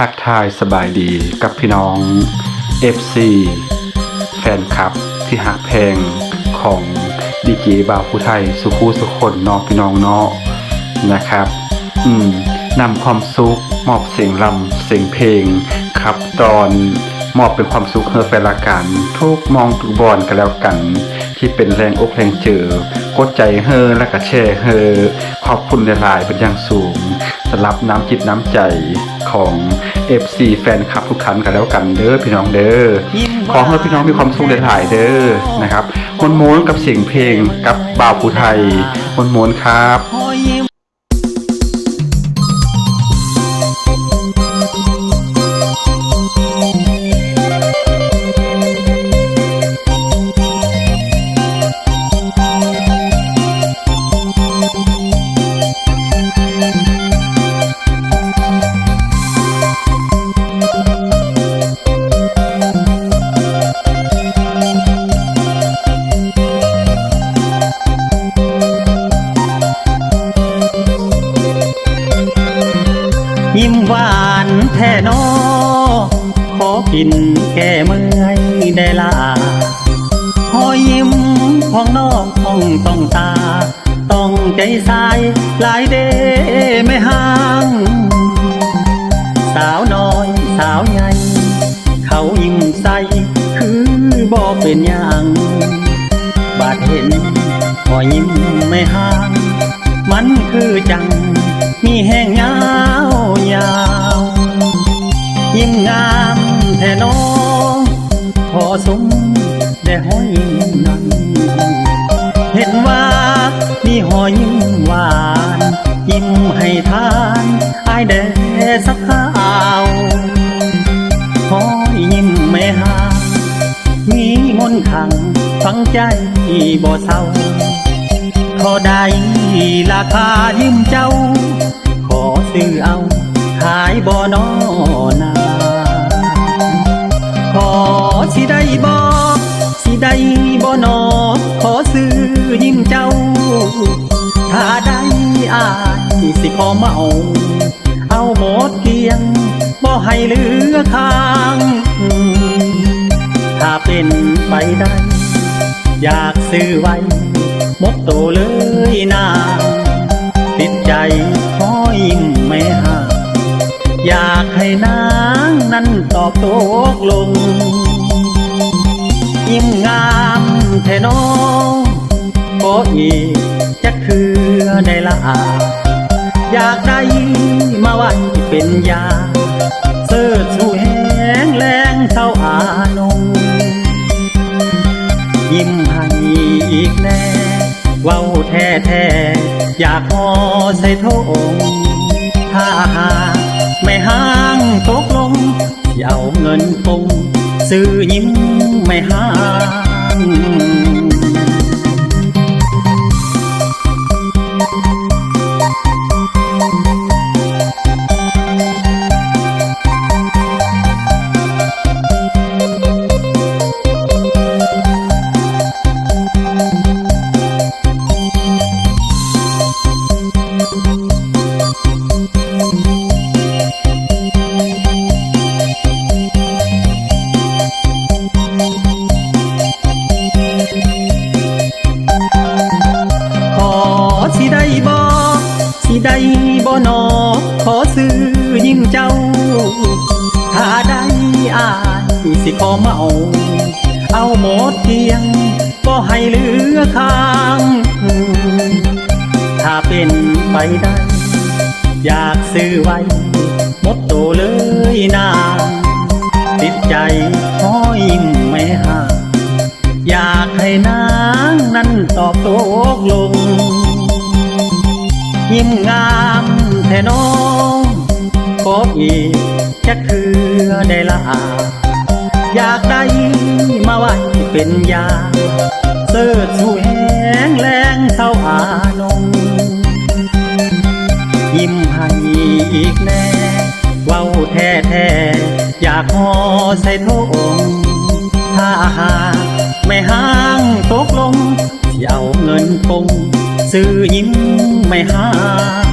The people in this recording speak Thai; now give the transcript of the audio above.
ทักทายสบายดีกับพี่น้อง FC แฟนคลับที่หักแพงของดีเจบาวผู้ไทยสุขูสุคนเนอกพี่น้องเนาะนะครับ อืมนำความสุขมอบเสียงลำเสียงเพลงครับ ตอนมอบเป็นความสุขเฮอแฟนละกันทุกมองทุกบอนกันแล้วกัน ที่เป็นแรงอกแรงเจอกดใจเฮอและก็แชร์เฮอขอบคุณหลายๆเป็นอย่างสูงสำหรับน้ำจิตน้ำใจของ FC แฟนคลับทุกท่านกันแล้วกันเด้อพี่น้องเด้อขอให้พี่น้องมีความสุขหลายๆเด้อนะครับมนม้วนๆกับเสียงเพลงกับบ่าวผู้ไทยมนม้วนๆครับ แท่นอขอกินแก้เมื่อยได้ลาหอยยิ้มของน้องของต้องตา ต้องใจสายหลายเดไม่ห่าง สาวน้อยสาวใหญ่เขายิ้มใสคือบ่เป็นอย่างบาดเห็นพอยิ้มไม่ห่าง มันคือจังมีแห้งยา สมได้ห้อยนั้น เห็นว่ามีหอยยิ้มหวาน ยิ้มให้ทานอายแด่สักข้าวหอยยิ้มไม่ห่างมีมนขังฝังใจบ่เศร้าเท่าใดราคายิ้มเจ้า ขอซื้อเอาขายบ่นอน ได้บ่นอขอซื้อยิ้มเจ้า ถ้าได้อายสิขอเมา เอาหมดเกลียงบ่ให้เหลือค้าง ถ้าเป็นไปได้ อยากซื้อไว้ หมดโตเลยนาติดใจขอยิ้มไม่ห่างอยากให้นางนั้นตอบตกลง ยิ้มงามแท่น้องขออีกจะคือได้ละอยากได้มาไว้เป็นยา เสื้อชูแห้งแรงเศร้าอานงยิ้มให้อีกแน่เว้าแท้แท้อยากพอใส่ทงถ้าหาไม่ห้างตกลงสิเอาเงินปงซื้อยิ้ม ไม่หา ขอซื้อยิ้มเจ้า ถ้าได้อายสิขอเมา เอาหมดเพียง ก็ให้เหลือค้าง ถ้าเป็นไปได้ อยากซื้อไว้ หมดโตเลยนางติดใจขอยิ้มไม่ห่างอยากให้นางนั้นตอบตกลง ยิ้มงาม แท่น้องขออีกจะคือได้ละอยากได้มาไว้เป็นยา เสื้อชูแหงแรงเศร้าอานงยิ้มให้อีกแน่เว้าแท้แท้อยากหอใส่โทงถ้าหากไม่ห้างตกลงสิเอาเงินคงซื้อยิ้มไม่ห้าง